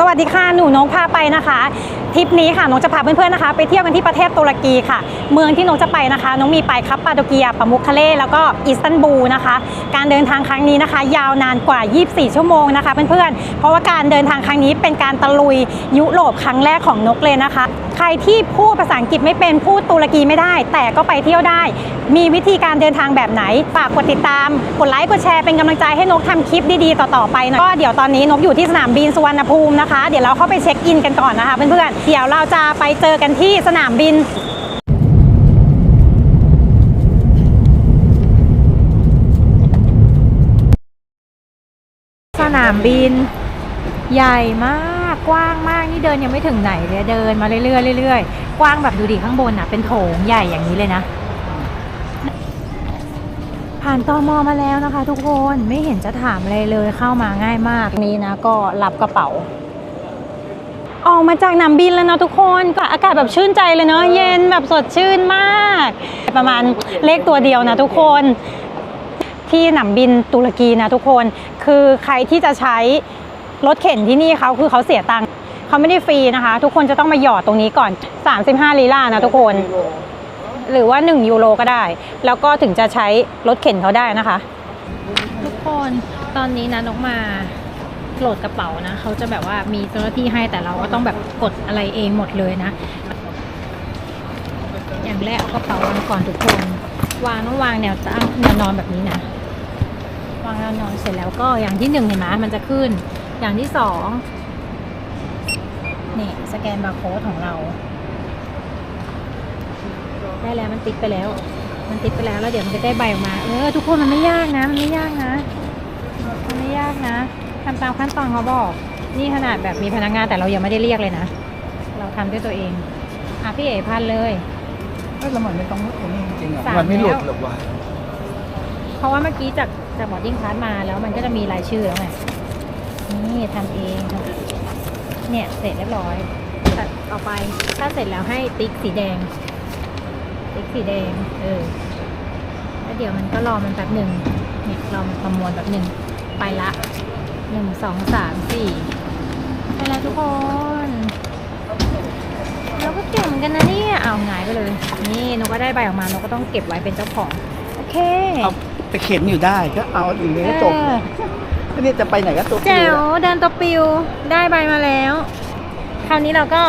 สวัสดีค่ะ หนูน้องพาไปนะคะ ทริปนี้ค่ะน้องจะพาเพื่อนๆนะคะ ไปเที่ยวกันที่ประเทศตุรกีค่ะ เมืองที่น้องจะไปนะคะ น้องมีไปคับปาโดเกียปามุคคาเลแล้วก็อิสตันบูลนะคะ การเดินทางครั้งนี้นะคะ ยาวนานกว่า 24 ชั่วโมงนะคะ เพื่อนๆ เพราะว่าการเดินทางครั้งนี้เป็นการตะลุยยุโรปครั้งแรกของนกเลยนะคะ ใครที่พูดภาษาอังกฤษไม่เป็นพูดตุรกีไม่ได้ แต่ก็ไปเที่ยวได้ มีวิธีการเดินทางแบบไหน ฝากกดติดตาม กดไลค์กดแชร์เป็นกำลังใจให้นกทำคลิปดีๆ ต่อๆไปนะก็เดี๋ยวตอนนี้นกอยู่ที่สนามบินสุวรรณภูมินะคะ เดี๋ยวเราเข้าไปเช็คอินกันก่อนนะคะเพื่อนๆเดี๋ยวเราจะไปเจอกันที่สนามบินสนามบิน ใหญ่มาก กว้างมากนี่เดินยังไม่ถึงไหนเลยเดินมาเรื่อยๆเรื่อยๆกว้างแบบดูดิข้างบนอะเป็นโถงใหญ่อย่างนี้เลยนะ ผ่านตอมอมาแล้วนะคะ ทุกคนไม่เห็นจะถามอะไรเลยเข้ามาง่ายมากนี้นะก็รับกระเป๋าออกมาจากสนามบินแล้วนะทุกคนก็อากาศแบบชื่นใจเลยเนาะเย็นแบบสดชื่นมาก ประมาณเลขตัวเดียวนะทุกคนที่สนามบินตุรกีนะทุกคนคือใครที่จะใช้ รถเข็นที่นี่เขาคือเขาเสียตังค์เขาไม่ได้ฟรีนะคะ ทุกคนจะต้องมาหยอดตรงนี้ก่อน 35 ลีลานะทุกคน หรือว่า 1 ยูโรก็ได้ แล้วก็ถึงจะใช้รถเข็นเขาได้นะคะ ทุกคนตอนนี้นะนกมาโหลดกระเป๋านะเขาจะแบบว่ามีเจ้าหน้าที่ให้แต่เราก็ต้องแบบกดอะไรเองหมดเลยนะ อย่างแรกเอากระเป๋าวางก่อนทุกคน วางต้องวางแนวตั้งแนวนอนแบบนี้นะวางแนวนอนเสร็จแล้วก็อย่างที่หนึ่งเห็นไหมมันจะขึ้น อย่างที่สองนี่สแกนบาร์โค้ดของเรา ได้แล้วมันติ๊กไปแล้ว มันติ๊กไปแล้วแล้วเดี๋ยวมันจะได้ใบออกมา เออ ทุกคนมันไม่ยากนะ มันไม่ยากนะ มันไม่ยากนะทำตามขั้นตอนเขาบอก นี่ขนาดแบบมีพนักงานแต่เรายังไม่ได้เรียกเลยนะ เราทำด้วยตัวเอง อะพี่เอ๋พันเลยเอ้ยแล้วมันไม่ต้องตรงนี้จริงๆอะสามมันไม่หลุดแล้วหรอกวะเพราะว่าเมื่อกี้จากจากบอร์ดิ้งพาสมาแล้วมันก็จะมีรายชื่อแล้วไง นี่ทำเองเนี่ยเสร็จเรียบร้อยตัดต่อไปถ้าเสร็จแล้วให้ติ๊กสีแดง ติ๊กสีแดง เออแล้วเดี๋ยวมันก็รอมันแป๊บหนึ่งเนี่ยรอมันประมวลแป๊บหนึ่งไปละหนึ่งสองสามสี่ไปแล้วทุกคนเราก็เก่งเหมือนกันนะเนี่ยเอาหงายไปเลย นี่นกก็ได้ใบออกมานกก็ต้องเก็บไว้เป็นเจ้าของ โอเค เอาไปเข็นอยู่ได้ก็เอาอย่างนี้ก็จบ เออ ไม่ได้จะไปไหนก็ตัวแจ๋วเดินตัวปิวได้ใบมาแล้ว คราวนี้เราก็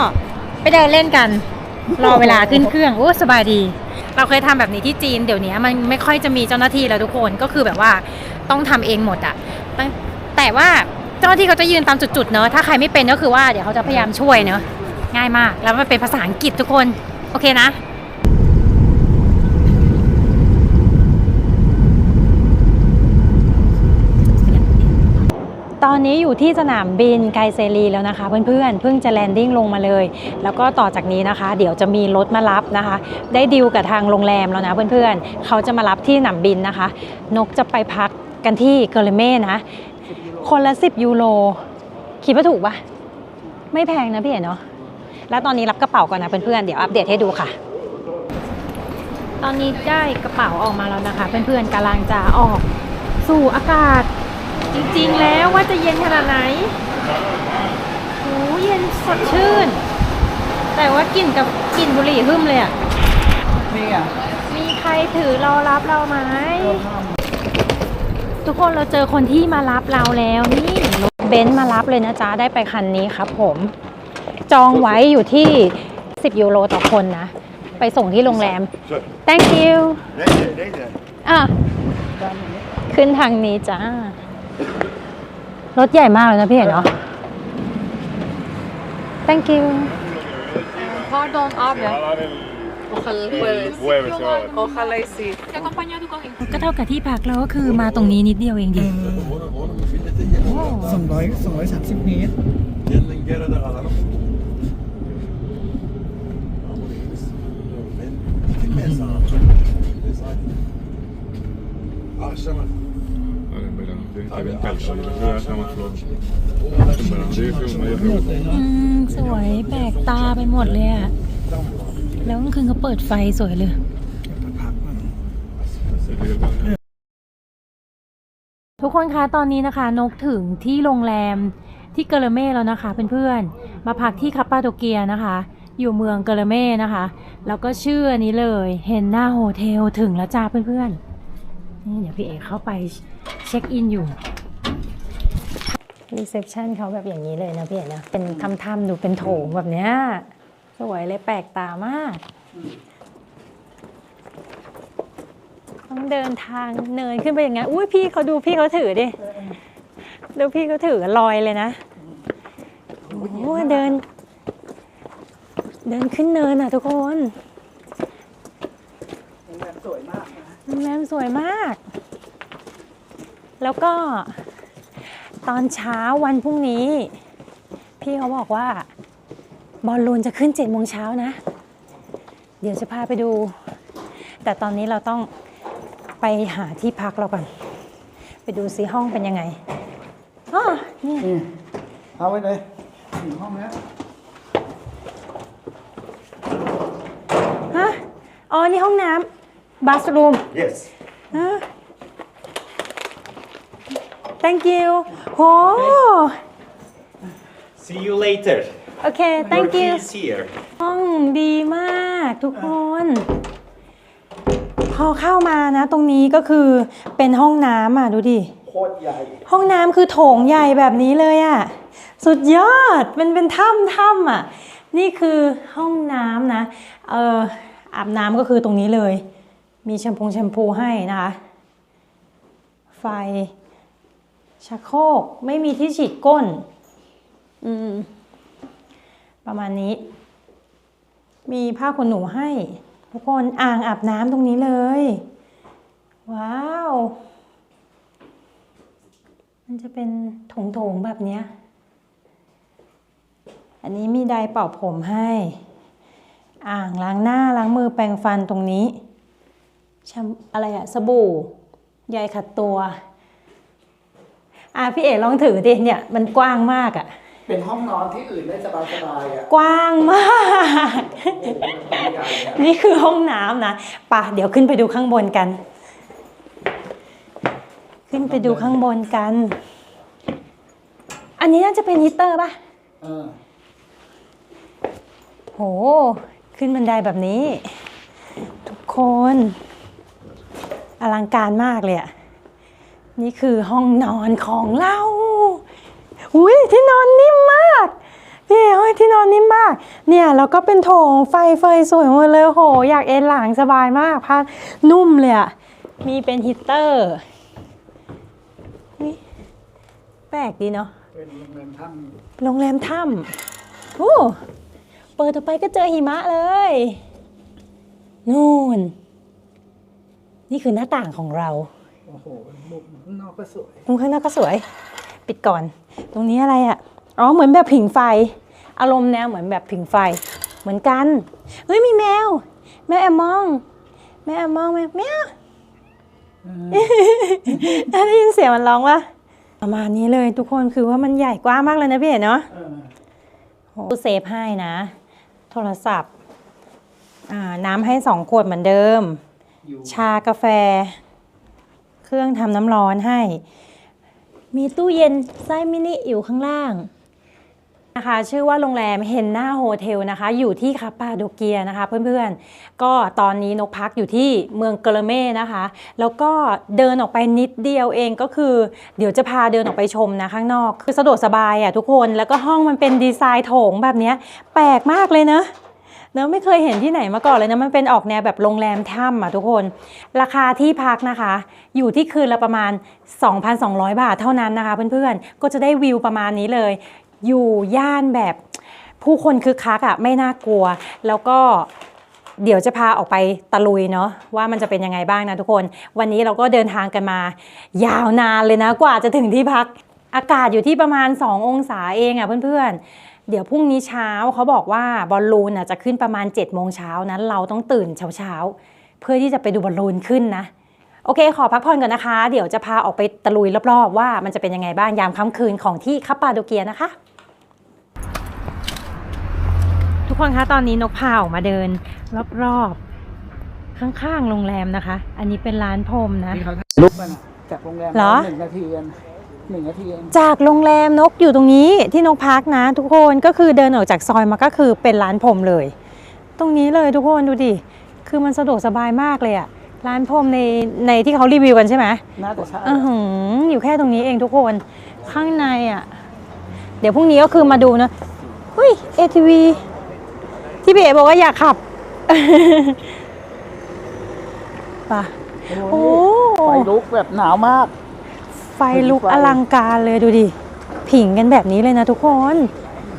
ไปเดินเล่นกัน รอเวลาขึ้นเครื่องโอ้สบายดี เราเคยทำแบบนี้ที่จีนเดี๋ยวนี้มันไม่ค่อยจะมีเจ้าหน้าที่แล้วทุกคนก็คือแบบว่าต้องทำเองหมดอะตั้งแต่ว่าเจ้าหน้าที่เขาจะยืนตามจุดๆเนอะถ้าใครไม่เป็นก็คือว่าเดี๋ยวเขาจะพยายามช่วยเนอะง่ายมาก แล้วมันเป็นภาษาอังกฤษทุกคน โอเคนะ อนนี้อยู่ที่สนามบินไกเซรีแล้วนะคะ เพื่อนๆเพิ่งจะแลนดิ้งลงมาเลย แล้วก็ต่อจากนี้นะคะ เดี๋ยวจะมีรถมารับนะคะ ได้ดีลกับทางโรงแรมแล้วนะเพื่อนๆเขาจะมารับที่สนามบินนะคะ นกจะไปพักกันที่เกอร์เลเม่นะ คนละ 10 ยูโรคิดว่าถูกปะไม่แพงนะพี่เอ๋เนาะแล้วตอนนี้รับกระเป๋าก่อนนะเพื่อนๆเดี๋ยวอัปเดตให้ดูค่ะ ตอนนี้ได้กระเป๋าออกมาแล้วนะคะ เพื่อนๆกำลังจะออกสู่อากาศ จริงๆแล้วว่าจะเย็นขนาดไหนโอ้เย็นสดชื่น แต่ว่ากลิ่นกับกลิ่นบุหรี่หึ่มเลยอะนี่อะมีใครถือรอรับเราไหม ทุกคนเราเจอคนที่มารับเราแล้วนี่รถเบนซ์มารับเลยนะจ๊ะ ได้ไปคันนี้ครับผม จองไว้อยู่ที่ 10 ยูโรต่อคนนะ ไปส่งที่โรงแรม thank you Neyse, neyse. อะขึ้นทางนี้จ้า รถใหญ่มากเลยนะพี่เห็นเนาะ thank you Pardon abi. Jueves, jueves. Ojalá y sí. ก็เท่ากับที่พักเราก็คือมาตรงนี้นิดเดียวเองดิ สองร้อยสองร้อยสามสิบเมตร Gelin geride kalalım. Ben ben sana. Akşama. Vale, veramente, está bien calcio. Yo creo que está más flojo. Veramente, yo creo que no hay otro. อืม สวยแปลกตาไปหมดเลยอะแล้วกลางคืนเขาเปิดไฟสวยเลย Se ve ทุกคนคะตอนนี้นะคะ นกถึงที่โรงแรมที่เกลเม่แล้วนะคะเพื่อนๆมาพักที่คาปาโดเกียนะคะ อยู่เมืองเกลเม่นะคะ แล้วก็ชื่ออันนี้เลยเฮนนาโฮเทลถึงแล้วจ้าเพื่อนๆ นี่เดี๋ยวพี่เอกเข้าไปเช็คอินอยู่รีเซพชันเขาแบบอย่างนี้เลยนะพี่เอกนะ เป็นทำๆดูเป็นโถงแบบเนี้ยสวยเลยแปลกตามาก ต้องเดินทางเนินขึ้นไปอย่างเงั้นอุ้ยพี่เขาดูพี่เขาถือดิดูพี่เขาถือลอยเลยนะโอ้เดิน เดินขึ้นเนินอะทุกคน โรงแรมสวยมากนะ โรงแรมสวยมาก แล้วก็ตอนเช้าวันพรุ่งนี้ พี่เขาบอกว่า บอลลูนจะขึ้นเจ็ดโมงเช้านะ เดี๋ยวจะพาไปดู แต่ตอนนี้เราต้องไปหาที่พักเราก่อน ไปดูซิห้องเป็นยังไงอ๋อนี่นี่เอาไว้เลยถึงห้องแล้วฮะอ๋อ นี่ห้องน้ำ บัสรูม Yes. thank you โห See you later. โอเค thank Your you key is here. ห้องดีมากทุกคน พอเข้ามานะ ตรงนี้ก็คือเป็นห้องน้ำอะ ดูดิ โคตรใหญ่ ห้องน้ำคือโถงใหญ่แบบนี้เลยอะ สุดยอด มันเป็นถ้ำถ้ำอะ นี่คือห้องน้ำนะ เอออาบน้ำก็คือตรงนี้เลย มีแชมพูแชมพูให้นะคะ ไฟชักโครกไม่มีที่ฉีดก้น อืม ประมาณนี้ มีผ้าขนหนูให้ ทุกคนอ่างอาบน้ำตรงนี้เลย ว้าว มันจะเป็นโถงๆแบบเนี้ยอันนี้มีไดร์เป่าผมให้ อ่างล้างหน้าล้างมือแปรงฟันตรงนี้แชม อะไรอะสบู่ใยขัดตัวอะพี่เอ๋ลองถือดิเนี่ยมันกว้างมากอะเป็นห้องนอนที่อื่นได้สบายสบายๆอะกว้างมากโอ้โหมันใหญ่อะนี่คือห้องน้ำนะไป่ะเดี๋ยวขึ้นไปดูข้างบนกัน ขึ้นไปดูข้างบนกัน อันนี้น่าจะเป็นฮีตเตอร์ป่ะเออโห ขึ้นบันไดแบบนี้ ทุกคน อลังการมากเลยอะนี่คือห้องนอนของเราอุ้ยที่นอนนิ่มมากพี่เฮ้ยที่นอนนิ่มมาก เนี่ยแล้วก็เป็นโถงไฟเฟยสวยหมดเลยโห อยากเอนหลังสบายมากผ้านุ่มเลยอะมีเป็นฮีตเตอร์นี่แปลกดีเนาะเป็นโรงแรมถ้โรงแรมถ้ำโอ้เปิดต่อไปก็เจอหิมะเลย นู่น นี่คือหน้าต่างของเราำโอ้โหมุมข้างนอกก็สวยมุมข้างนอกก็สวย ปิดก่อน ตรงนี้อะไรอะ่ะ อ๋อ เหมือนแบบผิงไฟ อารมณ์แนวเหมือนแบบผิงไฟ เหมือนกัน เฮ้ย มีแมว แมวแอมมอง แมวแอมมองแมวแมวได้ยินเสียงมันร้องวะประมาณนี้เลยทุกคนคือว่ามันใหญ่กว้างมากเลยนะพี่เอ๋เนาะเออตู้เซฟให้นะ โทรศัพท์อ่าน้ำให้สองขวดเหมือนเดิมอยู่ ชากาแฟ เครื่องทำน้ำร้อนให้ มีตู้เย็นไส้มินิอยู่ข้างล่างนะคะชื่อว่าโรงแรมเฮนนาโฮเทลนะคะ อยู่ที่คาปาโดเกียนะคะเพื่อนๆ ก็ตอนนี้นกพักอยู่ที่เมืองเกลเม่นะคะ แล้วก็เดินออกไปนิดเดียวเองก็คือ เดี๋ยวจะพาเดินออกไปชมนะข้างนอก คือสะดวกสบายอะทุกคนแล้วก็ห้องมันเป็นดีไซน์โถงแบบนี้แปลกมากเลยเนอะ เนอะไม่เคยเห็นที่ไหนมาก่อนเลยนะมันเป็นออกแนวแบบโรงแรมถ้ำอะทุกคน ราคาที่พักนะคะ อยู่ที่คืนละประมาณ 2,200 บาทเท่านั้นนะคะ เพื่อนๆก็จะได้วิวประมาณนี้เลย อยู่ย่านแบบผู้คนคึกคักอะไม่น่ากลัว แล้วก็เดี๋ยวจะพาออกไปตะลุยเนาะว่ามันจะเป็นยังไงบ้างนะทุกคน วันนี้เราก็เดินทางกันมา ยาวนานเลยนะกว่าจะถึงที่พัก อากาศอยู่ที่ประมาณ 2 องศาเองอะเพื่อนๆ เดี๋ยวพรุ่งนี้เช้าเขาบอกว่าบอลลูนอะจะขึ้นประมาณ7จ็ดโมงเช้านั้นเราต้องตื่นเช้าๆเพื่อที่จะไปดูบอลลูนขึ้นนะ โอเค ขอพักผ่อนก่อนนะคะ เดี๋ยวจะพาออกไปตะลุยรอบๆ ว่ามันจะเป็นยังไงบ้างยามค่ำคืนของที่คาปาโดเกียนะคะ ทุกคนคะตอนนี้นกพาออกมาเดินรอบๆ ข้างๆโรงแรมนะคะ อันนี้เป็นร้านพรมนะที่เขาลุกกันอะจากโรงแรมเหรอ หนึ่งนาทีกัน หนึ่งนาทีเองจากโรงแรมนกอยู่ตรงนี้ที่นกพักนะ ทุกคนก็คือเดินออกจากซอยมาก็คือเป็นร้านผมเลย ตรงนี้เลยทุกคนดูดิคือมันสะดวกสบายมากเลยอะร้านผมในในที่เขารีวิวกันใช่ไหมน่าจะใช่อือหืออยู่แค่ตรงนี้เองทุกคนข้างในอะเดี๋ยวพรุ่งนี้ก็คือมาดูนะเฮ้ย ATV ที่พี่เอบอกว่าอยากขับไป่ะโอ้ไฟลุกแบบหนาวมาก ไฟลุกไฟอลังการเลยดูดิ ผิงกันแบบนี้เลยนะทุกคน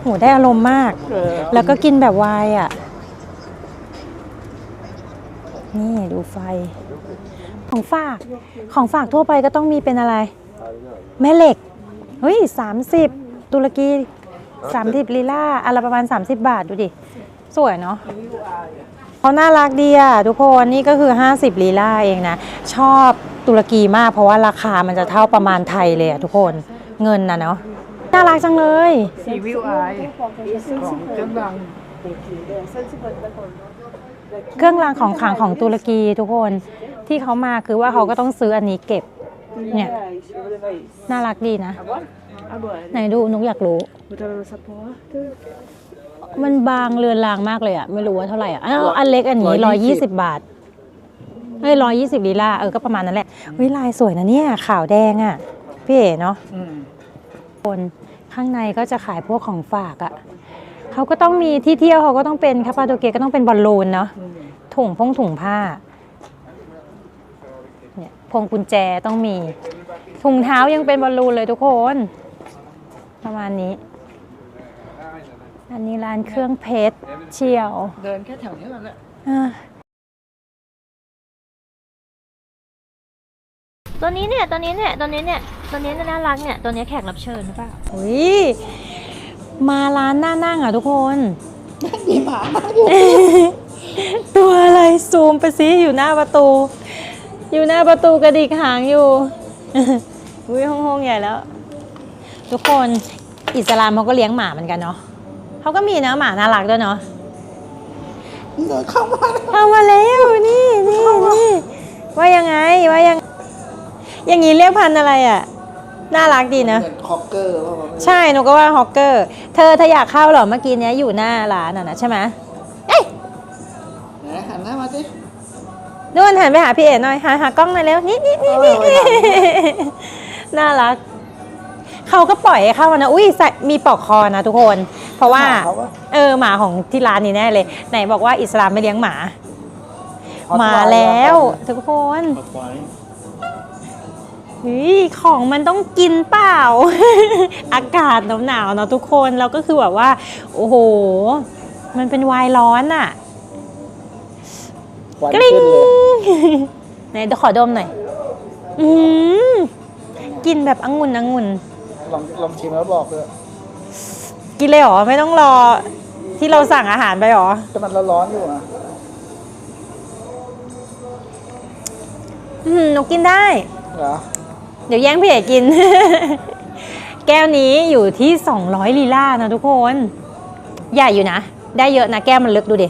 โหได้อารมณ์มากเออแล้วก็กินแบบไวน์อะ นี่ดูไฟ ของฝากของฝากทั่วไปก็ต้องมีเป็นอะไร แม่เหล็ก เฮ้ย30ตุรกี30ลีลาอะไรประมาณ 30 บาทดูดิ สวยเนาะเขาน่ารักดีอะทุกคนนี่ก็คือ 50ลีลาเองนะ ชอบ ตุรกีมาก เพราะว่าราคามันจะเท่าประมาณไทยเลยอะทุกคนเงินนะเนาะน่ารักจังเลย ซีวิวไอของเครื่องดังเครื่องรางของขลังของตุรกีทุกคนที่เขามาคือว่าเขาก็ต้องซื้ออันนี้เก็บเนี่ยน่ารักดีนะ ไหนดูนุกอยากรู้ มันบางเรือนรางมากเลยอะไม่รู้ว่าเท่าไหร่อะอ้าวอันเล็กอันนี้ร้อยยี่สิบบาท เฮ้ยร้อยยี่สิบลีลาเออก็ประมาณนั้นแหละเฮ้ยลายสวยนะเนี่ยขาวแดงอะพี่เอ๋เนาะอืมคนข้างในก็จะขายพวกของฝากอะ่ะเขาก็ต้องมีที่เที่ยวเขาก็ต้องเป็นคาปาโดเกียก็ต้องเป็นบอลลูนเนาะอืมถุงพงถุงผ้าเนี่ยพวงกุญแจต้องมี ถุงเท้ายังเป็นบอลลูนเลยทุกคน ประมาณนี้ อันนี้ร้านเครื่องเพชรเชียว เดินแค่แถวนี้แหละ ตัวนี้เนี่ย ตัวนี้เนี่ย ตัวนี้เนี่ย ตัวนี้น่ารักเนี่ย ตัวนี้แขกรับเชิญหรือเปล่าอุ้ย มาร้านหน้านั่งอะทุกคนมีหมาตัวอะไรซูมไปซิอยู่หน้าประตู อยู่หน้าประตูกระดิกหางอยู่อุ้ยห้องๆใหญ่แล้ว ทุกคนอิสลามเขาก็เลี้ยงหมาเหมือนกันเนาะเขาก็มีเนาะหมาน่ารักด้วยเนาะเดินเข้ามาเอามาแล้วนี่นี่นี่ว่ายังไงว่ายัง อย่างนี้เรียกพันธุ์อะไรอะ น่ารักดีนะ เหมือนคอกเกอร์ว่าใช่หนูก็ว่าฮอกเกอร์ เธอถ้าอยากเข้าเหรอเมื่อกี้เนี้ยอยู่หน้าร้านอะนะใช่ไหมเอ้ยไหนหันหน้ามาสิ นู่นหันไปหาพี่เอ๋หน่อยหาหากล้องหน่อยเร็วนี่นี่นี่นี่เออไว้หลังน่ารัก เขาก็ปล่อยให้เข้ามานะ อุ้ยใส่มีปลอกคอนะทุกคน เพราะว่า หเขาว่าเออหมาของที่ร้านนี้แน่เลย ไหนบอกว่าอิสลามไม่เลี้ยงหมา Hot มา Wire แล้ว ทุกคนเฮ้ย ของมันต้องกินเปล่า อากาศหนาวๆเนาะทุกคนแล้วก็คือแบบว่า โอ้โห มันเป็นไวน์ร้อนอะควันกริ๊งขึ้นเลยไหนเดี๋ยวขอดมหน่อย อืมกินแบบองุ่นองุ่นลองลองชิมแล้วบอกเลยกินเลยเหรอ ไม่ต้องรอที่เราสั่งอาหารไปเหรอแต่มันร้อนๆอยู่อะอืมหนูกินได้เหรอ เดี๋ยวแย่งพี่เอกกิน แก้วนี้อยู่ที่ 200ลีลานะทุกคน ใหญ่อยู่นะ ได้เยอะนะแก้วมันลึกดูดิ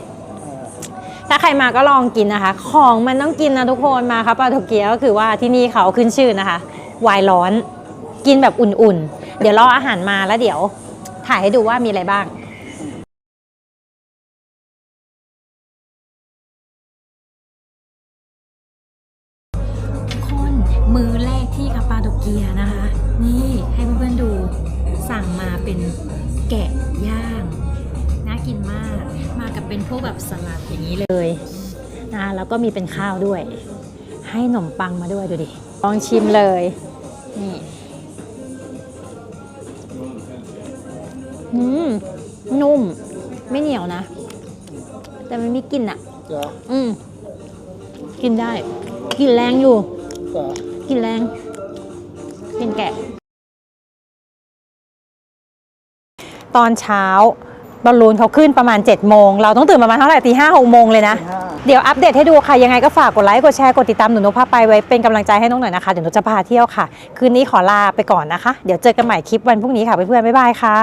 ถ้าใครมาก็ลองกินนะคะ ของมันต้องกินนะทุกคนมาครับปาโตเกียก็คือว่าที่นี่เขาขึ้นชื่อนะคะไวน์ร้อน กินแบบอุ่นๆ เดี๋ยวรออาหารมาแล้วเดี๋ยว ถ่ายให้ดูว่ามีอะไรบ้าง นะคะนี่ให้เพื่อนๆดูสั่งมาเป็นแกะย่าง น่ากินมาก มากับเป็นพวกแบบสลัดอย่างนี้เลยนะแล้วก็มีเป็นข้าวด้วย ให้ขนมปังมาด้วยดูดิลองชิมเลยนี่อืมนุ่ม ไม่เหนียวนะ แต่มันมีกลิ่นอะเหรออืมกินได้กลิ่นแรงอยู่เหรอกลิ่นแรง กลิ่นแกะ ตอนเช้าบอลลูนเขาขึ้นประมาณ7จ็ดโมง เราต้องตื่นประมาณเท่าไหร่ตีห้าหกโมงเลยนะห้าเดี๋ยวอัปเดตให้ดูค่ะ ยังไงก็ฝากกดไลค์ กดแชร์ กดติดตามหนูนกพาไปไว้เป็นกำลังใจให้น้องหน่อยนะคะ เดี๋ยวหนูจะพาเที่ยวค่ะ คืนนี้ขอลาไปก่อนนะคะ เดี๋ยวเจอกันใหม่คลิปวันพรุ่งนี้ค่ะเพื่อนๆบ๊ายบายค่ะ